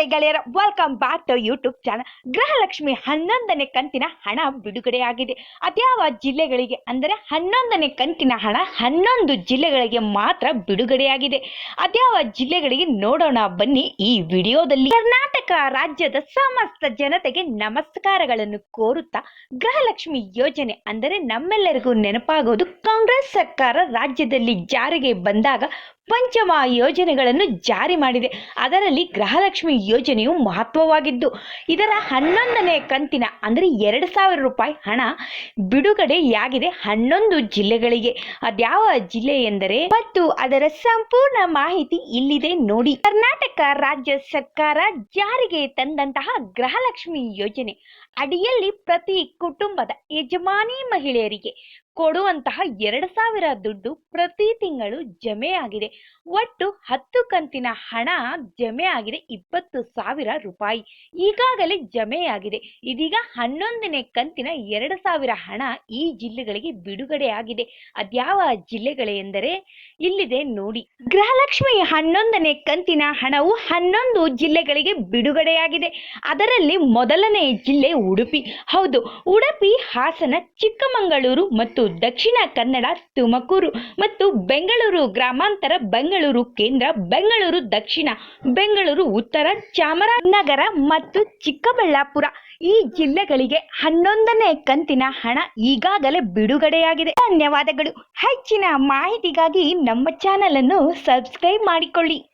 ನಮಸ್ತೆ ಗೆಳೆಯರ welcome back to YouTube channel Gruhalakshmi ಹನ್ನೊಂದನೇ ಕಂತಿನ ಹಣ ಬಿಡುಗಡೆಯಾಗಿದೆ. ಅದ್ಯಾವ ಜಿಲ್ಲೆಗಳಿಗೆ ಅಂದರೆ ಹನ್ನೊಂದನೇ ಕಂತಿನ ಹಣ ಹನ್ನೊಂದು ಜಿಲ್ಲೆಗಳಿಗೆ ಮಾತ್ರ ಬಿಡುಗಡೆಯಾಗಿದೆ. ಅದ್ಯಾವ ಜಿಲ್ಲೆಗಳಿಗೆ ನೋಡೋಣ ಬನ್ನಿ ಈ ವಿಡಿಯೋದಲ್ಲಿ. ಕರ್ನಾಟಕ ರಾಜ್ಯದ ಸಮಸ್ತ ಜನತೆಗೆ ನಮಸ್ಕಾರಗಳನ್ನು ಕೋರುತ್ತಾ ಗೃಹಲಕ್ಷ್ಮಿ ಯೋಜನೆ ಅಂದರೆ ನಮ್ಮೆಲ್ಲರಿಗೂ ನೆನಪಾಗೋದು ಕಾಂಗ್ರೆಸ್ ಸರ್ಕಾರ ರಾಜ್ಯದಲ್ಲಿ ಜಾರಿಗೆ ಬಂದಾಗ ಪಂಚಮ ಯೋಜನೆಗಳನ್ನು ಜಾರಿ ಮಾಡಿದೆ. ಅದರಲ್ಲಿ ಗೃಹಲಕ್ಷ್ಮಿ ಯೋಜನೆಯು ಮಹತ್ವವಾಗಿದ್ದು, ಇದರ ಹನ್ನೊಂದನೇ ಕಂತಿನ, ಅಂದರೆ ಎರಡು ಸಾವಿರ ರೂಪಾಯಿ ಹಣ ಬಿಡುಗಡೆಯಾಗಿದೆ ಹನ್ನೊಂದು ಜಿಲ್ಲೆಗಳಿಗೆ. ಅದ್ಯಾವ ಜಿಲ್ಲೆ ಎಂದರೆ? ಮತ್ತು ಅದರ ಸಂಪೂರ್ಣ ಮಾಹಿತಿ ಇಲ್ಲಿದೆ ನೋಡಿ. ಕರ್ನಾಟಕ ರಾಜ್ಯ ಸರ್ಕಾರ ಜಾರಿಗೆ ತಂದಂತಹ ಗೃಹಲಕ್ಷ್ಮಿ ಯೋಜನೆ, ಅಡಿಯಲ್ಲಿ ಪ್ರತಿ ಕುಟುಂಬದ ಯಜಮಾನಿ ಮಹಿಳೆಯರಿಗೆ ಕೊಡುವಂತಹ ಎರಡು ಸಾವಿರ ದುಡ್ಡು ಪ್ರತಿ ತಿಂಗಳು ಜಮೆ ಆಗಿದೆ. ಒಟ್ಟು ಹತ್ತು ಕಂತಿನ ಹಣ ಜಮೆ ಆಗಿದೆ, ಇಪ್ಪತ್ತು ಸಾವಿರ ರೂಪಾಯಿ. ಈಗಾಗಲೇ ಜಮೆಯಾಗಿದೆ ಇದೀಗ ಹನ್ನೊಂದನೇ ಕಂತಿನ ಎರಡು ಸಾವಿರ ಹಣ ಈ ಜಿಲ್ಲೆಗಳಿಗೆ ಬಿಡುಗಡೆಯಾಗಿದೆ ಅದ್ಯಾವ ಜಿಲ್ಲೆಗಳೇ ಎಂದರೆ ಇಲ್ಲಿದೆ ನೋಡಿ. ಗೃಹಲಕ್ಷ್ಮಿ ಹನ್ನೊಂದನೇ ಕಂತಿನ ಹಣವು ಹನ್ನೊಂದು ಜಿಲ್ಲೆಗಳಿಗೆ ಬಿಡುಗಡೆಯಾಗಿದೆ. ಅದರಲ್ಲಿ ಮೊದಲನೇ ಜಿಲ್ಲೆ ಉಡುಪಿ. ಹೌದು, ಉಡುಪಿ, ಹಾಸನ, ಚಿಕ್ಕಮಗಳೂರು ಮತ್ತು ದಕ್ಷಿಣ ಕನ್ನಡ, ತುಮಕೂರು ಮತ್ತು ಬೆಂಗಳೂರು ಗ್ರಾಮಾಂತರ ಬೆಂಗಳೂರು ಕೇಂದ್ರ, ಬೆಂಗಳೂರು ದಕ್ಷಿಣ, ಬೆಂಗಳೂರು ಉತ್ತರ, ಚಾಮರಾಜನಗರ ಮತ್ತು ಚಿಕ್ಕಬಳ್ಳಾಪುರ. ಈ ಜಿಲ್ಲೆಗಳಿಗೆ ಹನ್ನೊಂದನೇ ಕಂತಿನ ಹಣ ಈಗಾಗಲೇ ಬಿಡುಗಡೆಯಾಗಿದೆ. ಧನ್ಯವಾದಗಳು. ಹೆಚ್ಚಿನ ಮಾಹಿತಿಗಾಗಿ ನಮ್ಮ ಚಾನಲ್ ಅನ್ನು ಸಬ್ಸ್ಕ್ರೈಬ್ ಮಾಡಿಕೊಳ್ಳಿ.